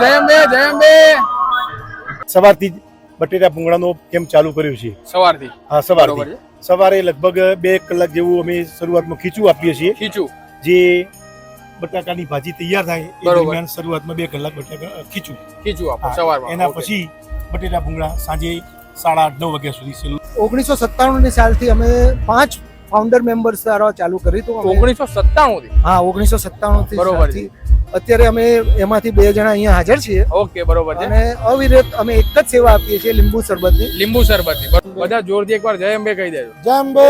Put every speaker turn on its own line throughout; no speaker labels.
જય અંબે
સવારથી જ બટેટા ભૂંગળાનો કેમ્પ ચાલુ કર્યો છે?
સવારથી.
હા સવારથી. સવારે લગભગ બે કલાક જેવું અમે શરૂઆતમાં ખીચું આપીએ છીએ.
ખીચું.
જે બટાકાની ભાજી તૈયાર થાય એ દરમિયાન શરૂઆતમાં બે કલાક બટાકા ખીચું.
ખીચું સવારમાં.
એના પછી બટેટા ભૂંગળા સાંજે સાડા આઠ નવ વાગ્યા સુધી ઓગણીસો
ઓગણીસો સત્તાણુંની સાલથી અમે પાંચ ફાઉન્ડર મેમ્બર્સ દ્વારા ચાલુ કરી હતું
ઓગણીસો સત્તાણું થી
હા ઓગણીસો સત્તાણુંથી
બરોબર
અત્યારે અમે એમાંથી બે જણા અહીંયા હાજર છીએ.
ઓકે બરોબર છે.
અને અવિરત અમે એક જ સેવા આપીએ છીએ લીંબુ શરબતની
લીંબુ શરબતની. બધા જોરથી એકવાર જય અંબે કહી દેજો.
જાંબે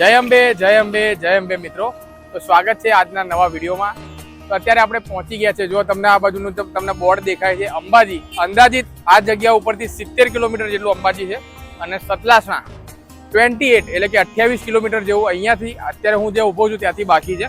જય અંબે જય અંબે જય અંબે મિત્રો. તો સ્વાગત છે આજના નવા વિડીયોમાં. તો અત્યારે આપણે પહોંચી ગયા છે. જો તમને આ બાજુનું તમને બોર્ડ દેખાય છે, અંબાજી. અંદાજિત આ જગ્યા ઉપરથી સિત્તેર કિલોમીટર જેટલું અંબાજી છે. અને સતલાસના ટ્વેન્ટી એટ એટલે કે અઠ્યાવીસ કિલોમીટર જેવું અહીંયાથી અત્યારે હું જે ઊભો છું ત્યાંથી બાકી છે.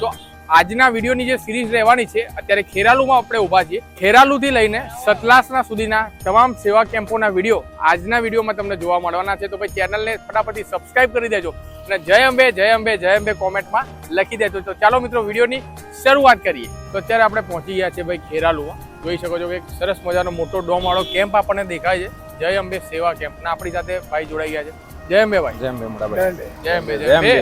તો આજના વિડીયોની જે સિરીઝ રહેવાની છે અત્યારે ખેરાલુમાં આપણે ઊભા છીએ. ખેરાલુથી લઈને સતલાસના સુધીના તમામ સેવા કેમ્પોના વીડિયો આજના વિડીયોમાં તમને જોવા મળવાના છે. તો ભાઈ ચેનલને ફટાફટથી સબસ્ક્રાઇબ કરી દેજો અને જય અંબે જય અંબે જય અંબે કોમેન્ટમાં લખી દેજો. તો ચાલો મિત્રો વિડીયોની શરૂઆત કરીએ. તો અત્યારે આપણે પહોંચી ગયા છે ભાઈ ખેરાલુમાં. જોઈ શકો છો કે એક સરસ મજાનો મોટો ડોમવાળો કેમ્પ આપણને દેખાય છે. જય અંબે સેવા કેમ્પ. ના આપણી સાથે ભાઈ જોડાઈ ગયા છે. જય અંબે ભાઈ.
જય અંબે
જય અંબે.
જય અંબે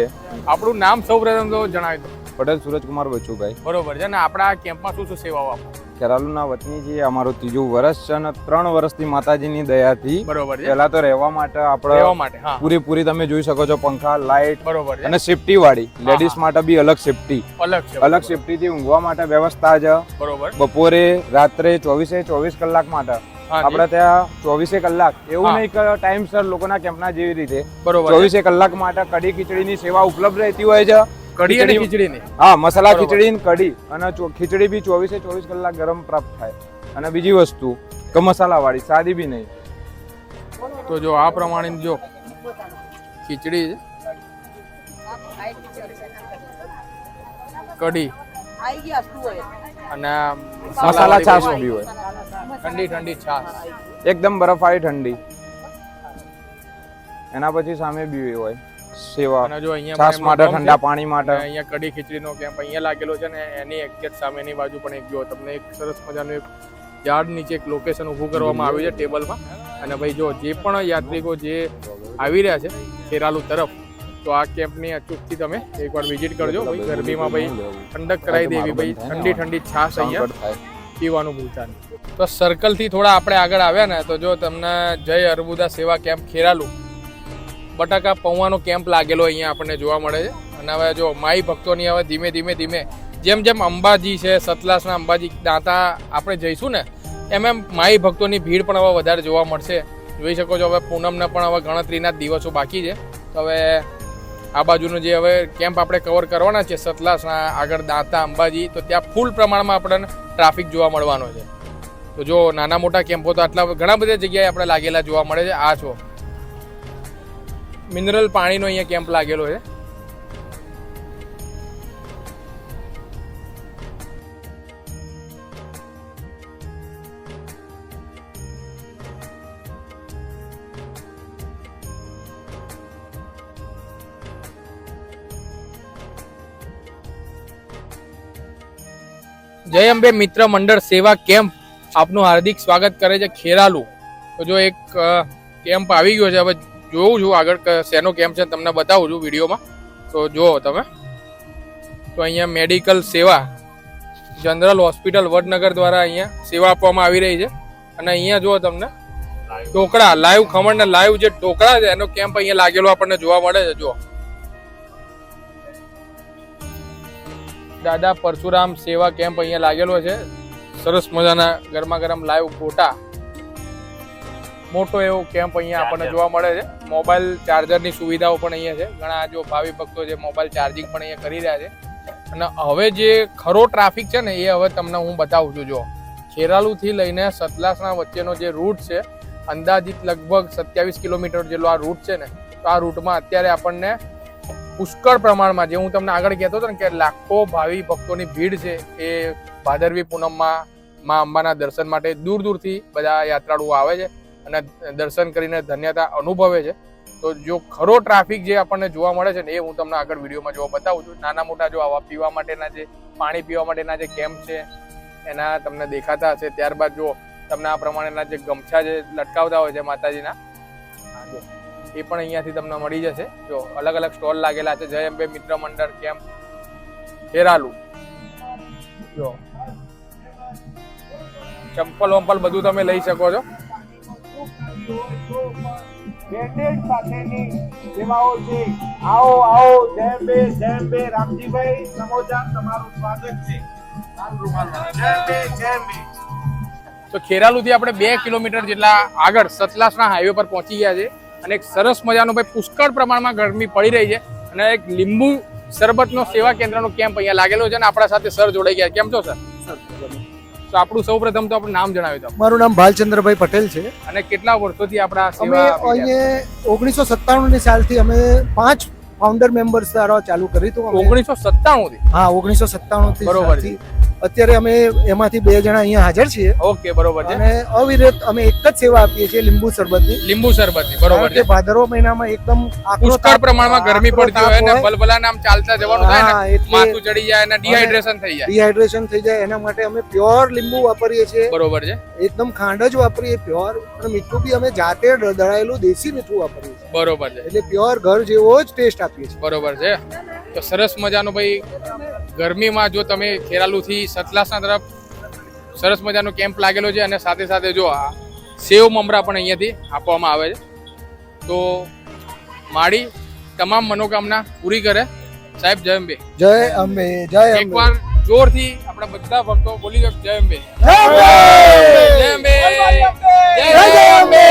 આપણું નામ સૌ પ્રથમ તો જણાવી દો.
પટેલ સુરજકુમાર બચુભાઈ
બરોબર છે. ને આપણા કેમ્પમાં શું શું સેવાઓ આપો?
કેરાલુના વતની જે અમારું ત્રીજું વર્ષ છે અને ત્રણ વર્ષથી માતાજીની દયાથી
બરોબર છે.
પહેલા તો રહેવા માટે
રહેવા
આપણે
માટે હા.
પૂરેપૂરી તમે જોઈ શકો છો પંખા લાઇટ
બરોબર
અને સેફટી વાળી લેડીઝ માટે બી અલગ સેફટી.
અલગ
અલગ સેફટી થી ઊંઘવા માટે વ્યવસ્થા છે.
બરોબર.
બપોરે રાત્રે ચોવીસે ચોવીસ કલાક માટે.
આપડે
આપણે ત્યાં ચોવીસે કલાક. એવું. નહીં કે ટાઈમસર લોકોના કેમ્પના જેવી રીતે. ચોવીસે કલાક માટે કડી ખીચડીની સેવા ઉપલબ્ધ રહેતી હોય છે.
કઢી અને
ખીચડી-
ખીચડીની?
હા મસાલા ખીચડી ને કઢી અને ખીચડી બી ચોવીસે ચોવીસ કલાક ગરમ પ્રાપ્ત થાય. અને બીજી વસ્તુ કે મસાલા વાળી સાદી બી નહીં.
તો જો આ પ્રમાણે જો ખીચડી કઢી. અને
મસાલા છાશ
વાળી
બી હોય.
ઠંડી ઠંડી છાશ.
એકદમ બરફવાળી ઠંડી. એના પછી સામે બી હોય. સેવા
અને જો અહીંયા
છાશ માટે ઠંડા પાણી માટે.
અહીંયા કઢી ખીચડીનો કેમ્પ અહીંયા લાગેલો છે ને એની એક્ઝેક્ટ સામેની બાજુ પણ એક જો તમને એક સરસ મજાનું એક ઝાડ નીચે એક લોકેશન ઊભું કરવામાં આવ્યું છે ટેબલમાં. અને ભાઈ જો જે પણ યાત્રિકો જે આવી રહ્યા છે ખેરાલુ તરફ તો આ કેમ્પની અચૂકથી તમે એકવાર વિઝિટ કરજો. ભાઈ ગરમીમાં ભાઈ ઠંડક કરાવી દેવી ભાઈ. ઠંડી ઠંડી છાશ અહીંયા પીવાનું ભૂલતા નહીં. તો સર્કલથી થોડા આપણે આગળ આવ્યા ને તો જો તમને જય અર્બુદા સેવા કેમ્પ ખેરાલુ બટાકા પૌવાનો કેમ્પ લાગેલો અહીંયા આપણને જોવા મળે છે. અને હવે જો માઈ ભક્તોની હવે ધીમે ધીમે ધીમે જેમ જેમ અંબાજી છે, સતલાસના અંબાજી દાંતા આપણે જઈશું ને, એમ એમ માઈ ભક્તોની ભીડ પણ હવે વધારે જોવા મળશે. જોઈ શકો છો હવે પૂનમના પણ હવે ગણતરીના દિવસો બાકી છે. તો હવે આ બાજુનો જે હવે કેમ્પ આપણે કવર કરવાના છે, સતલાસના આગળ દાંતા, અંબાજી, તો ત્યાં ફૂલ પ્રમાણમાં આપણને ટ્રાફિક જોવા મળવાનો છે. તો જો નાના મોટા કેમ્પો તો આટલા ઘણા બધા જગ્યાએ આપણે લાગેલા જોવા મળે છે. આ છો. મિનરલ પાણીનો અહીંયા કેમ્પ લાગેલો છે. જય અંબે મિત્ર મંડળ સેવા કેમ્પ. આપનું હાર્દિક સ્વાગત કરે છે ખેરાલુ. જો એક કેમ્પ આવી ગયો છે, હવે જોઉં છું આગળ શેનો કેમ્પ છે તમને બતાવું છું વિડીયોમાં. તો જુઓ તમે. તો અહીંયા મેડિકલ સેવા, જનરલ હોસ્પિટલ વડનગર દ્વારા અહીંયા સેવા આપવામાં આવી રહી છે. અને અહીંયા જુઓ તમને. ટોકડા લાઈવ ખમણ ને લાઈવ જે ટોકડા છે, એનો કેમ્પ અહીંયા લાગેલો આપણને જોવા મળે છે, જુઓ. દાદા પરશુરામ સેવા કેમ્પ અહીંયા લાગેલો છે. સરસ મજાના ગરમા ગરમ લાઈવ ફોટા. મોટો એવો કેમ્પ અહીંયા આપણને જોવા મળે છે. મોબાઈલ ચાર્જરની સુવિધાઓ પણ અહીંયા છે. ઘણા જો ભાવિ ભક્તો જે મોબાઈલ ચાર્જિંગ પણ અહીંયા કરી રહ્યા છે. અને હવે જે ખરો ટ્રાફિક છે ને એ હવે તમને હું બતાવું છું. જો ખેરાલુથી લઈને સતલાસના વચ્ચેનો જે રૂટ છે અંદાજિત લગભગ સત્યાવીસ કિલોમીટર જેટલો આ રૂટ છે ને તો આ રૂટમાં અત્યારે આપણને પુષ્કળ પ્રમાણમાં જે હું તમને આગળ કહેતો હતો ને કે લાખો ભાવિ ભક્તોની ભીડ છે એ ભાદરવી પૂનમમાં મા અંબાના દર્શન માટે દૂર દૂરથી બધા યાત્રાળુઓ આવે છે. અને દર્શન કરીને ધન્યતા અનુભવે છે. તો જો ખરો ટ્રાફિક જે આપણને જોવા મળે છે ને, એ હું તમને આગળ વિડીયોમાં જોવા બતાવું છું. નાના મોટા જો આવા પીવા માટેના જે, પાણી પીવા માટેના જે કેમ્પ છે, એના તમને દેખાતા હશે. ત્યારબાદ જો તમને આ પ્રમાણેના જે ગમછા જે લટકાવતા હોય છે માતાજીના એ પણ અહીંયાથી તમને મળી જશે. જો, અલગ અલગ સ્ટોલ લાગેલા છે. જય અંબે મિત્ર મંડળ કેમ્પ, ખેરાલુ. જો, ચંપલ વંપલ બધું તમે લઈ શકો છો.
બ્રેન્ડેડ સાથેની સેવાઓ છે આવો આવો જય બે જય બે. રામજીભાઈ સમોજાન તમારું સ્વાગત છે. જય બે જય બે.
તો ખેરાલુથી આપણે બે કિલોમીટર જેટલા આગળ સતલાસના હાઈવે પર પહોંચી ગયા છે અને એક સરસ મજાનો ભાઈ પુષ્કળ પ્રમાણમાં ગરમી પડી રહી છે અને એક લીંબુ શરબતનો સેવા કેન્દ્રનો કેમ્પ અહીંયા લાગેલો છે અને આપણા સાથે સર જોડાઈ ગયા કેમ છો, સર? તો આપણું સૌપ્રથમ તો આપણું નામ જણાવ્યું દો
મારું નામ ભાલચંદ્રભાઈ પટેલ છે.
અને કેટલા વર્ષોથી આપણા
અમે અહીંયા ઓગણીસો સત્તાણું ની સાલથી અમે પાંચ ફાઉન્ડર મેમ્બર્સ દ્વારા ચાલુ કરી હતું
ઓગણીસો સત્તાણું થી
હા ઓગણીસો સત્તાણું થી
બરોબર.
અત્યારે અમે એમાંથી બે જણા અહીંયા હાજર છીએ.
ઓકે બરોબર છે.
અને અવિરત અમે એક જ સેવા આપીએ છીએ લીંબુ શરબતની
લીંબુ શરબતની બરોબર છે.
ભાદરવો મહિનામાં એકદમ
પુષ્કળ પ્રમાણમાં ગરમી પડતી હોય અને બલબલા નામ ચાલતા જવાનું થાય ને માથું ચડી જાય અને ડિહાઇડ્રેશન થઈ જાય.
ડિહાઇડ્રેશન થઈ જાય. એના માટે અમે પ્યોર લીંબુ વાપરીએ છીએ.
બરોબર છે.
એકદમ ખાંડ જ વાપરીએ પ્યોર અને મીઠું બી અમે જાતે દળાયેલું દેશી મીઠું વાપરીએ છીએ.
બરોબર છે.
એટલે પ્યોર ઘર જેવો જ ટેસ્ટ આપીએ છીએ.
બરોબર છે. તો સરસ મજાનો ભાઈ ગરમીમાં જો તમે ખેરાલુથી સતલાસના તરફ સરસ મજાનો કેમ્પ લાગેલો છે અને સાથે સાથે જો આ સેવ મમરા પણ અહીંયાથી આપવામાં આવે છે. તો માળી તમામ મનોકામના પૂરી કરે. સાહેબ જય અંબે.
જય અંબે જય
એકવાર જોરથી આપણા બધા ભક્તો બોલી જાઓ જય અંબે.
જય અંબે!
જય અંબે. જય અંબે!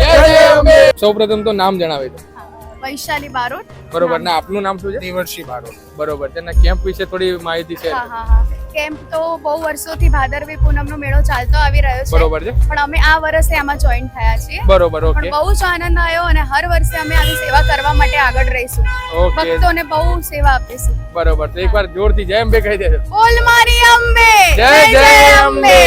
જય જય અંબે. સૌપ્રથમ તો નામ જણાવે તો
વૈશાલી બારોટ.
બરોબર ને આપનું નામ શું છે? દેવર્ષી બારોટ. બરોબર તેના કેમ્પ વિશે થોડી માહિતી છે.
હા હા હા. કેમ્પ તો બહુ વર્ષોથી ભાદરવી પૂનમનો મેળો ચાલતો આવી રહ્યો છે.
બરોબર છે.
પણ અમે આ વર્ષે આમાં જોઈન થયા છીએ.
બરોબર ઓકે
બહુ જ આનંદ આવ્યો અને હર વર્ષે અમે આવી સેવા કરવા માટે આગળ રહીશું. ભક્તોને બહુ સેવા આપીશું.
બરોબર તો એકવાર જોરથી જય અંબે કહી દેજો.
બોલ મારી અંબે.
જય જય અંબે.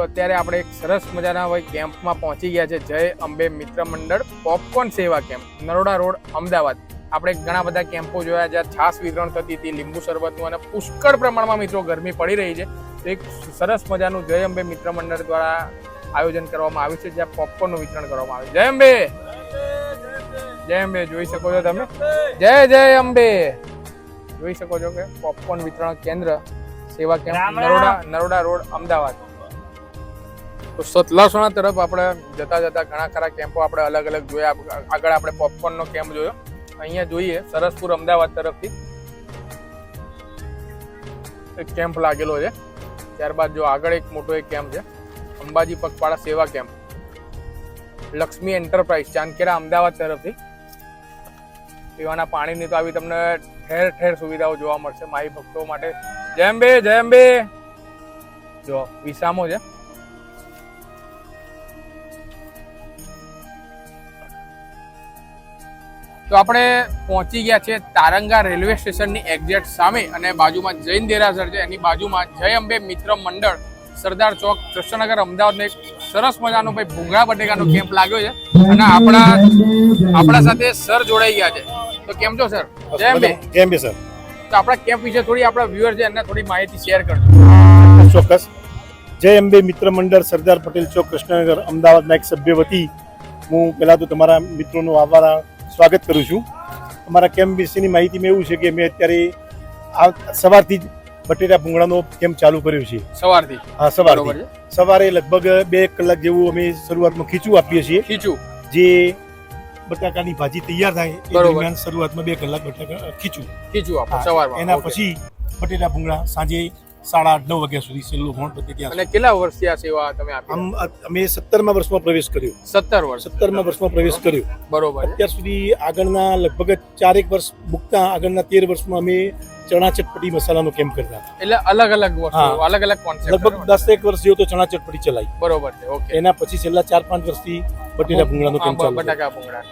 તો અત્યારે આપણે એક સરસ મજાના હોય કેમ્પમાં પહોંચી ગયા છે. જય અંબે મિત્ર મંડળ પોપકોર્ન સેવા કેમ્પ નરોડા રોડ અમદાવાદ. આપણે ઘણા બધા કેમ્પો જોયા જ્યાં છાસ વિતરણ થતી હતી લીંબુ શરબતનું અને પુષ્કળ પ્રમાણમાં મિત્રો ગરમી પડી રહી છે. તો એક સરસ મજાનું જય અંબે મિત્ર મંડળ દ્વારા આયોજન કરવામાં આવ્યું છે જ્યાં પોપકોર્નનું વિતરણ કરવામાં આવ્યું. છે જય અંબે! જય અંબે જોઈ શકો છો તમે? જય જય અંબે! જોઈ શકો છો કે પોપકોર્ન વિતરણ કેન્દ્ર સેવા કેમ્પ. નરોડા નરોડા રોડ અમદાવાદ. તો સતલાસણા તરફ આપણે જતા જતા ઘણા ખરા કેમ્પો આપણે અલગ અલગ જોયા આગળ આપણે પોપકોર્નનો કેમ્પ જોયો. અહીંયા જોઈએ સરસપુર અમદાવાદ તરફથી એક કેમ્પ લાગેલો છે. ત્યારબાદ જો આગળ એક મોટો એક કેમ્પ છે. અંબાજી પગપાળા સેવા કેમ્પ લક્ષ્મી એન્ટરપ્રાઇઝ ચાંદકેરા અમદાવાદ તરફથી. પીવાના પાણીની તો આવી તમને ઠેર ઠેર સુવિધાઓ જોવા મળશે. માઈ ભક્તો માટે. જેમ બે જેમ બે જો વિસામો છે. તો આપણે પહોંચી ગયા છે તારંગા રેલવે સ્ટેશનની એક્ઝેક્ટ સામે અને બાજુમાં જૈન દેરાસર છે. એની બાજુમાં જય અંબે મિત્ર મંડળ સરદાર ચોક કૃષ્ણનગર અમદાવાદનો એક સરસ મજાનો ભાઈ ભૂંગળા બટેકાનો કેમ્પ લાગ્યો છે. અને આપણા આપણા સાથે સર જોડાઈ ગયા છે. તો કેમ છો સર? જય અંબે.
જય અંબે સર?
તો આપણા કેમ્પ વિશે થોડી આપણા વ્યુઅર છે એમને થોડી માહિતી શેર કરજો.
ચોક્કસ. જય અંબે મિત્ર મંડળ સરદાર પટેલ ચોક કૃષ્ણનગર અમદાવાદના એક સભ્ય વતી હું પહેલાં તો તમારા મિત્રોનો આભાર સ્વાગત કરું છું. અમારા કેમ્પ વિશેની માહિતીમાં એવું છે કે મેં અત્યારે આ સવારથી જ બટેટા ભૂંગળાનો કેમ્પ ચાલુ કર્યો છે.
સવારથી?
હા સવારથી. સવારે લગભગ બે કલાક જેવું અમે શરૂઆતમાં ખીચું આપીએ છીએ.
ખીચું.
જે બટાકાની ભાજી તૈયાર થાય એ દરમિયાન શરૂઆતમાં બે કલાક બટાકા ખીચું.
ખીચું
એના પછી બટેટા ભૂંગળા સાંજે સાડા આઠ નવ વાગ્યા સુધી છેલ્લું ભણ પતે ત્યાં
અને કેટલા વર્ષથી આ સેવા તમે આપી
આમ અમે સત્તરમા વર્ષમાં પ્રવેશ કર્યો.
સત્તર વર્ષ.
સત્તરમાં વર્ષમાં પ્રવેશ કર્યો.
બરોબર.
અત્યાર સુધી આગળના લગભગ ચારેક વર્ષ મૂકતા આગળના તેર વર્ષમાં અમે ચણા ચટપટી મસાલાનો કેમ્પ કરતા
એટલે અલગ અલગ વસ્તુ. અલગ અલગ કોન્સેપ્ટ
લગભગ દસ એક વર્ષ જેવો તો ચણા ચટપટી ચલાવી
બરોબર છે ઓકે.
એના પછી છેલ્લા ચાર પાંચ વર્ષથી બટેટા ભૂંગળાનો કેમ્પ ચાલુ.
બટાકા ભૂંગળા.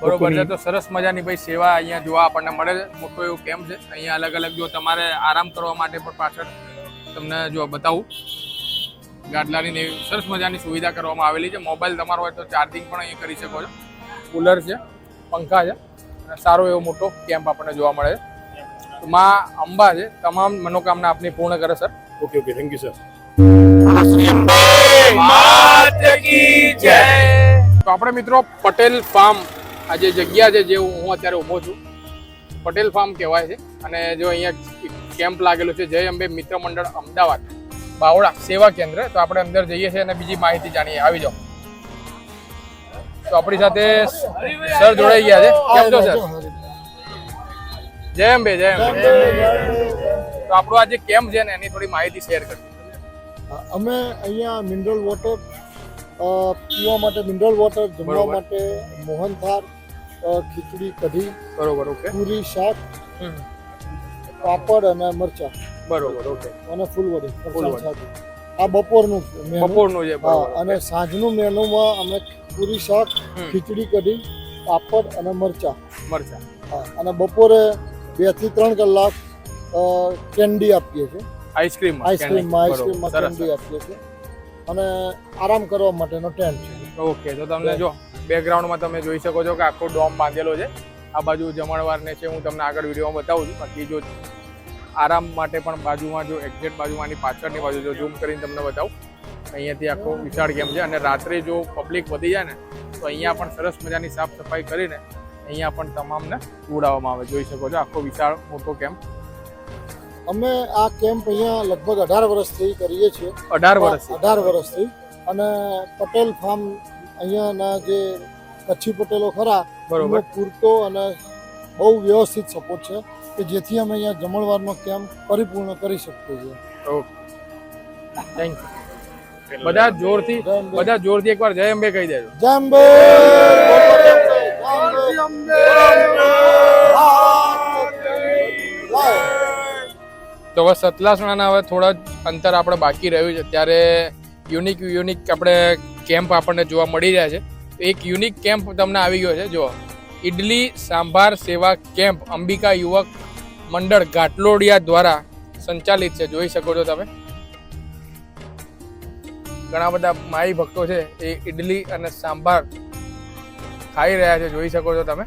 બરોબર છે તો સરસ મજાની ભાઈ સેવા અહીંયા જોવા આપણને મળે. છે મોટો એવો કેમ્પ છે. અહીંયા અલગ અલગ જો તમારે આરામ કરવા માટે પણ પાછળ તમને જો બતાવું. ગાડલાની ને એવી સરસ મજાની સુવિધા કરવામાં આવેલી છે. મોબાઈલ તમારો હોય તો ચાર્જિંગ પણ અહીં કરી શકો છો. કુલર છે પંખા છે અને સારો એવો મોટો કેમ્પ આપણને જોવા મળે છે. તો માં અંબા છે. તમામ મનોકામના આપની પૂર્ણ કરે sir.
Okay okay. Thank you sir
તો આપણે મિત્રો પટેલ ફાર્મ આ જે જગ્યા છે જે હું અત્યારે ઊભો છું પટેલ ફાર્મ કહેવાય છે. અને જો અહીંયા કેમ્પ લાગેલો છે જય અંબે મિત્ર મંડળ અમદાવાદ બાવળા સેવા કેન્દ્ર. તો આપણે અંદર જઈએ છીએ અને બીજી માહિતી જાણીએ. આવી જાઓ. તો આપણી સાથે સર જોડાઈ ગયા છે. કેમ છો સર? જય અંબે જય અંબે. તો આપણો આ જે કેમ્પ છે ને એની થોડી માહિતી શેર કરજો.
અમે અહીંયા મિનરલ વોટર પીવા માટે મિનરલ વોટર જમવા માટે મોહનથાળ અ, ખીચડી કઢી
બરોબર ઓકે.
પૂરી શાક પાપડ અને મરચા.
બરોબર ઓકે.
અને ફૂલવડી.
ફૂલવડી.
આ બપોરનું
બપોરનું છે
હા અને સાંજનું મેનુમાં અમે પૂરી શાક ખીચડી કઢી પાપડ અને મરચા.
મરચા.
હા અને બપોરે બેથી ત્રણ કલાક કેન્ડી આપીએ છીએ.
આઈસ્ક્રીમ
આઈસ્ક્રીમમાં આઈસ્ક્રીમમાં કેન્ડી આપીએ છીએ. અને આરામ કરવા માટેનો ટેન્ટ છે.
ઓકે તો તમને જો બેકગ્રાઉન્ડમાં તમે જોઈ શકો છો કે આખો ડોમ બાંધેલો છે. આ બાજુ જમણવારને છે હું તમને આગળ વિડીયોમાં બતાવું છું. બાકી જો આરામ માટે પણ બાજુમાં જો એક્ઝેક્ટ બાજુમાંની પાછળની બાજુ જો ઝૂમ કરીને તમને બતાવું. અહીંયાથી આખો વિશાળ કેમ્પ છે અને રાત્રે જો પબ્લિક વધી જાય ને તો અહીંયા પણ સરસ મજાની સાફ સફાઈ કરીને અહીંયા પણ તમામને ઉડાવવામાં આવે. જોઈ શકો છો આખો વિશાળ મોટો કેમ્પ
અમે આ કેમ્પ અહીંયા લગભગ અઢાર વર્ષથી કરીએ છીએ.
અઢાર વર્ષથી.
અઢાર વર્ષથી. અને પટેલ ફાર્મ અહીંયાના જે કચ્છી પટેલો ખરા
બરોબર.
પૂરતો અને બહુ વ્યવસ્થિત સપોર્ટ છે કે જેથી અમે અહીંયા જમણવારનો કેમ્પ પરિપૂર્ણ કરી શકીએ છીએ.
થેન્ક યુ બધા જોરથી બધા જોરથી એકવાર જય અંબે કહી દેજો.
જય અંબે! જય અંબે!
તો હવે સતલાસણાના હવે થોડા અંતર આપણે બાકી રહ્યું છે. ત્યારે યુનિક યુનિક આપણે કેમ્પ આપણને જોવા મળી રહ્યા છે. એક યુનિક કેમ્પ તમને આવી ગયો છે. જો ઇડલી સાંભાર સેવા કેમ્પ અંબિકા યુવક મંડળ ઘાટલોડિયા દ્વારા સંચાલિત છે. જોઈ શકો છો તમે. ઘણા બધા માઈ ભક્તો છે એ ઇડલી અને સાંભાર ખાઈ રહ્યા છે. જોઈ શકો છો તમે.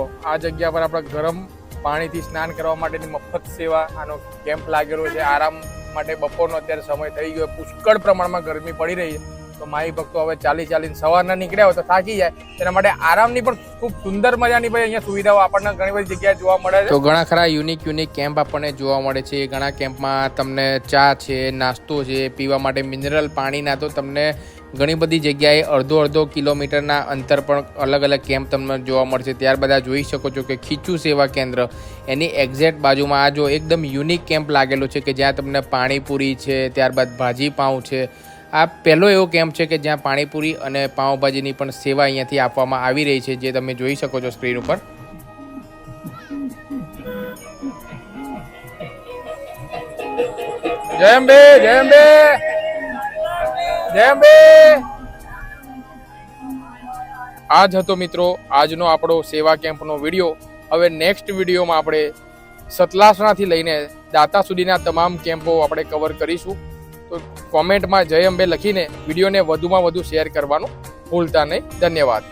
તો આ જગ્યા પર આપણે ગરમ પાણીથી સ્નાન કરવા માટેની મફત સેવા, આનો કેમ્પ લાગેલો છે. આરામ માટે બપોરનો અત્યારે સમય થઈ ગયો. પુષ્કળ પ્રમાણમાં ગરમી પડી રહી છે. તો માઈ ભક્તો હવે ચાલી ચાલીને સવારના નીકળ્યા હોય તો થાકી જાય. તેના માટે આરામની પણ ખૂબ સુંદર મજાની ભાઈ અહીંયા સુવિધાઓ આપણને ઘણી બધી જગ્યાએ જોવા મળે છે. તો ઘણા ખરા યુનિક યુનિક કેમ્પ આપણને જોવા મળે છે. ઘણા કેમ્પમાં તમને ચા છે, નાસ્તો છે, પીવા માટે મિનરલ પાણીના તો તમને ઘણી બધી જગ્યાએ અડધો અડધો કિલોમીટરના અંતર પણ અલગ અલગ કેમ્પ તમને જોવા મળશે. ત્યારબાદ આ જોઈ શકો છો કે ખીચું સેવા કેન્દ્ર, એની એક્ઝેક્ટ બાજુમાં આ જો એકદમ યુનિક કેમ્પ લાગેલો છે કે જ્યાં તમને પાણીપુરી છે, ત્યારબાદ ભાજી પાઉં છે. આ પહેલો એવો કેમ્પ છે કે જ્યાં પાણીપુરી અને પાઉંભાજીની પણ સેવા અહીંયાથી આપવામાં આવી રહી છે, જે તમે જોઈ શકો છો સ્ક્રીન ઉપર. જય અંબે જય અંબે. જય અંબે આ જ હતો મિત્રો આજનો આપણો સેવા કેમ્પનો વીડિયો. હવે નેક્સ્ટ વિડીયોમાં આપણે સતલાસણાથી લઈને દાતા સુધીના તમામ કેમ્પો આપણે કવર કરીશું. તો કોમેન્ટમાં જય અંબે લખીને વિડીયોને વધુમાં વધુ શેર કરવાનું ભૂલતા નહીં. ધન્યવાદ.